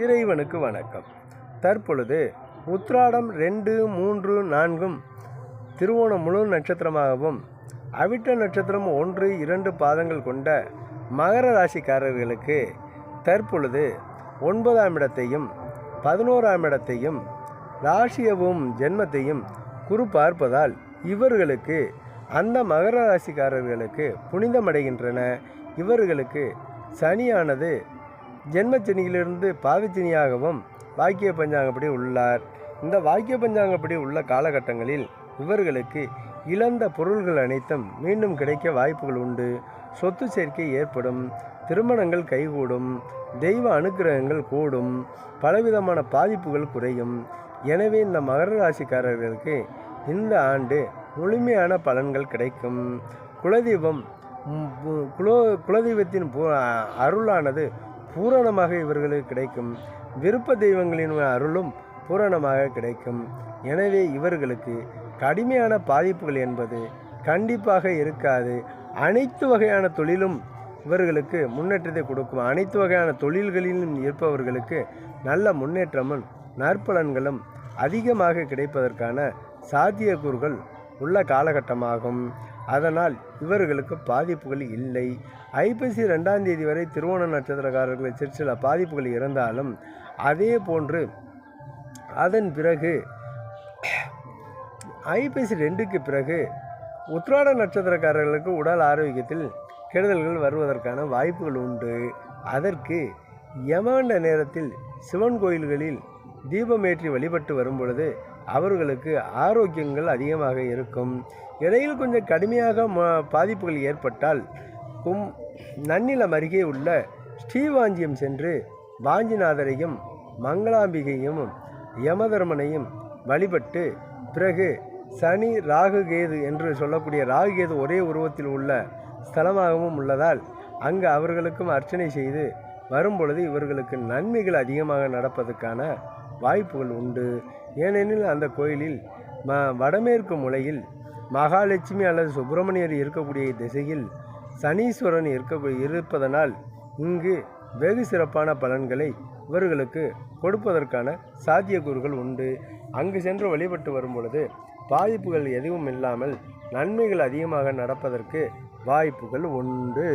இறைவனுக்கு வணக்கம். தற்பொழுது உத்ராடம் ரெண்டு மூன்று நான்கும் திருவோணம் முழு நட்சத்திரமாகவும் அவிட்ட நட்சத்திரம் ஒன்று இரண்டு பாதங்கள் கொண்ட மகர ராசிக்காரர்களுக்கு தற்பொழுது ஒன்பதாம் இடத்தையும் பதினோராம் இடத்தையும் ராசியவும் ஜென்மத்தையும் குரு பார்ப்பதால் இவர்களுக்கு அந்த மகர ராசிக்காரர்களுக்கு புனிதமடைகின்றன. இவர்களுக்கு சனியானது ஜென்மச்சனியிலிருந்து பாதச்சனியாகவும் வாக்கிய பஞ்சாங்கப்படி உள்ளார். இந்த வாக்கிய பஞ்சாங்கப்படி உள்ள காலகட்டங்களில் இவர்களுக்கு இழந்த பொருள்கள் அனைத்தும் மீண்டும் கிடைக்க வாய்ப்புகள் உண்டு. சொத்து சேர்க்கை ஏற்படும் திருமணங்கள் கைகூடும் தெய்வ அனுக்கிரகங்கள் கூடும் பலவிதமான பாதிப்புகள் குறையும். எனவே இந்த மகர ராசிக்காரர்களுக்கு இந்த ஆண்டு முழுமையான பலன்கள் கிடைக்கும். குலதெய்வம் குலோ குலதெய்வத்தின் அருளானது பூரணமாக இவர்களுக்கு கிடைக்கும். விருப்ப தெய்வங்களின் அருளும் பூரணமாக கிடைக்கும். எனவே இவர்களுக்கு கடுமையான பாதிப்புகள் என்பது கண்டிப்பாக இருக்காது. அனைத்து வகையான தொழிலும் இவர்களுக்கு முன்னேற்றத்தை கொடுக்கும். அனைத்து வகையான தொழில்களிலும் இருப்பவர்களுக்கு நல்ல முன்னேற்றமும் நற்பலன்களும் அதிகமாக கிடைப்பதற்கான சாத்தியக்கூறுகள் உள்ள காலகட்டமாகும். அதனால் இவர்களுக்கு பாதிப்புகள் இல்லை. ஐப்பசி ரெண்டாம் தேதி வரை திருவோண நட்சத்திரக்காரர்களுக்கு சிறு சில பாதிப்புகள் இருந்தாலும் அதே போன்று அதன் பிறகு ஐப்பசி ரெண்டுக்கு பிறகு உத்ராட நட்சத்திரக்காரர்களுக்கு உடல் ஆரோக்கியத்தில் கெடுதல்கள் வருவதற்கான வாய்ப்புகள் உண்டு. அதற்கு யமாண்ட நேரத்தில் சிவன் கோயில்களில் தீபமேற்றி வழிபட்டு வரும் பொழுது அவர்களுக்கு ஆரோக்கியங்கள் அதிகமாக இருக்கும். இடையில் கொஞ்சம் கடுமையாக ம- பாதிப்புகள் ஏற்பட்டால் கும் நன்னிலம் அருகே உள்ள ஸ்ரீவாஞ்சியம் சென்று வாஞ்சிநாதரையும் மங்களாம்பிகையும் யமதர்மனையும் வழிபட்டு பிறகு சனி ராகு கேது என்று சொல்லக்கூடிய ராகு கேது ஒரே உருவத்தில் உள்ள ஸ்தலமாகவும் உள்ளதால் அங்கு அவர்களுக்கும் அர்ச்சனை செய்து வரும்பொழுது இவர்களுக்கு நன்மைகள் அதிகமாக நடப்பதற்கான வாய்ப்புகள் உண்டு. ஏனெனில் அந்த கோயிலில் ம வடமேற்கு முலையில் மகாலட்சுமி அல்லது சுப்பிரமணியர் இருக்கக்கூடிய திசையில் சனீஸ்வரன் இருக்க இருப்பதனால் இங்கு வெகு சிறப்பான பலன்களை இவர்களுக்கு கொடுப்பதற்கான சாத்தியக்கூறுகள் உண்டு. அங்கு சென்று வழிபட்டு வரும் பொழுது பாதிப்புகள் எதுவும் இல்லாமல் நன்மைகள் அதிகமாக நடப்பதற்கு வாய்ப்புகள் உண்டு.